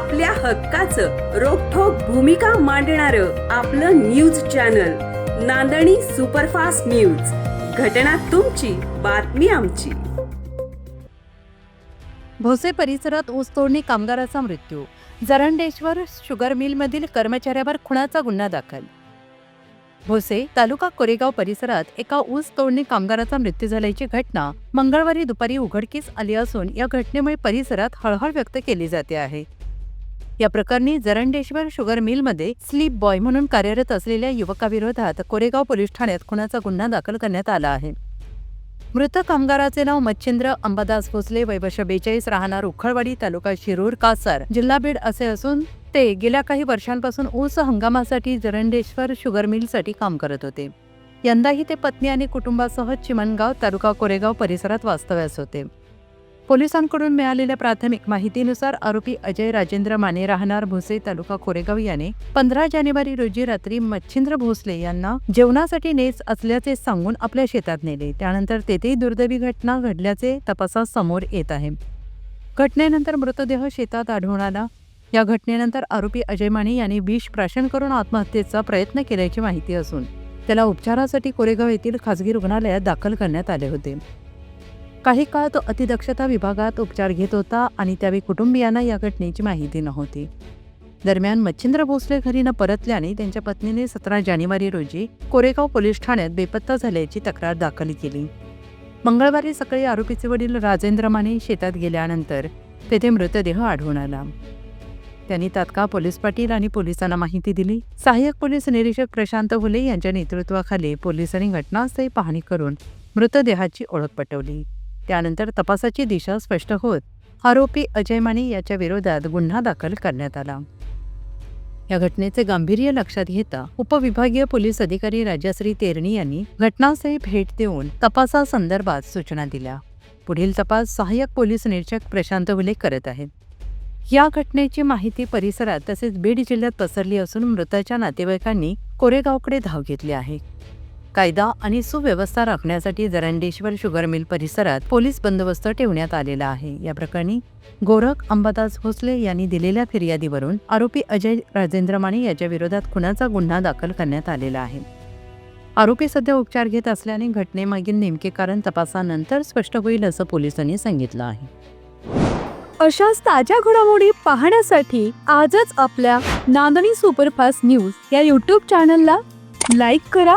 आपल्या हक्काचं रोखोक भूमिका मांडणार आपलं news channel Nandani superfast news. घटना तुमची बातमी आमची. भोसे परिसरात ऊस तोडणी कामगाराचा मृत्यू. जरंडेश्वर शुगर मिलमधील कर्मचाऱ्यावर खुणाचा गुन्हा दाखल. भोसे तालुका कोरेगाव परिसरात एका ऊस तोडणी कामगाराचा मृत्यू झाल्याची घटना मंगळवारी दुपारी उघडकीस आली असून या घटनेमुळे परिसरात हळहळ व्यक्त केली जाते आहे. या प्रकरणी जरंडेश्वर शुगर मिलमध्ये स्लीप बॉय म्हणून कार्यरत असलेल्या युवकाविरोधात कोरेगाव पोलीस ठाण्यात खुनाचा गुन्हा दाखल करण्यात आला आहे. मृत कामगाराचे नाव मच्छिंद्र अंबादास भोसले वैवश बेचाळीस राहणार उखळवाडी तालुका शिरूर कासार. जिल्हा बीड असे असून ते गेल्या काही वर्षांपासून ऊस हंगामासाठी जरंडेश्वर शुगर मिलसाठी काम करत होते. यंदाही ते पत्नी आणि कुटुंबासह चिमणगाव तालुका कोरेगाव परिसरात वास्तव्यास होते. पोलिसांकडून मिळालेल्या प्राथमिक माहितीनुसार आरोपी अजय राजेंद्र माने राहणार भोसे तालुका कोरेगाव याने पंधरा जानेवारी रोजी रात्री मच्छिंद्र भोसले यांना जेवणासाठी नेस असल्याचे सांगून आपल्या शेतात नेले. त्यानंतर तेथेही दुर्दैवी घटना घडल्याचे तपासात समोर येत आहे. घटनेनंतर मृतदेह शेतात आढळून आला. या घटनेनंतर आरोपी अजय माने यांनी विष प्राशन करून आत्महत्येचा प्रयत्न केल्याची माहिती असून त्याला उपचारासाठी कोरेगाव येथील खासगी रुग्णालयात दाखल करण्यात आले होते. काही काळ तो अतिदक्षता विभागात उपचार घेत होता आणि त्यावेळी कुटुंबियांना या घटनेची माहिती नव्हती. दरम्यान मच्छिंद्र भोसले घरी न परतल्याने त्यांच्या पत्नीने सतरा जानेवारी रोजी कोरेगाव पोलीस ठाण्यात बेपत्ता झाल्याची तक्रार दाखल केली. मंगळवारी सकाळी आरोपीचे वडील राजेंद्र माने शेतात गेल्यानंतर तेथे मृतदेह आढळून आला. त्यांनी तात्काळ पोलीस पाटील आणि पोलिसांना माहिती दिली. सहाय्यक पोलीस निरीक्षक प्रशांत हुले यांच्या नेतृत्वाखाली पोलिसांनी घटनास्थळी पाहणी करून मृतदेहाची ओळख पटवली. त्यानंतर तपासाची दिशा स्पष्ट होत आरोपी अजय माने याच्या विरोधात गुन्हा दाखल करण्यात आला. या घटनेचे गांभीर्य लक्षात घेता उपविभागीय पोलीस अधिकारी राजाश्री तेरणी यांनी घटनास्थळी भेट देऊन तपासासंदर्भात सूचना दिल्या. पुढील तपास सहाय्यक पोलीस निरीक्षक प्रशांत हुले करत आहेत. या घटनेची माहिती परिसरात तसेच बीड जिल्ह्यात पसरली असून मृताच्या नातेवाईकांनी कोरेगावकडे धाव घेतली आहे. कायदा आणि सुव्यवस्था राखण्यासाठी जरंडेश्वर शुगर मिल परिसरात पोलीस बंदोबस्त ठेवण्यात आलेला आहे. या प्रकरणी गोरख अंबादास भोसले यांनी दिलेल्या फिर्यादीवरून आरोपी अजय राजेंद्र माने याच्या विरोधात खुनाचा गुन्हा दाखल करण्यात आलेला आहे. आरोपी सध्या उपचार घेत असल्याने घटनेमागील नेमके कारण तपासानंतर स्पष्ट होईल असं पोलिसांनी सांगितलं आहे. अशाच ताज्या घडामोडी पाहण्यासाठी आजच आपल्या नांदणी सुपरफास्ट न्यूज या यूट्यूब चॅनलला लाईक करा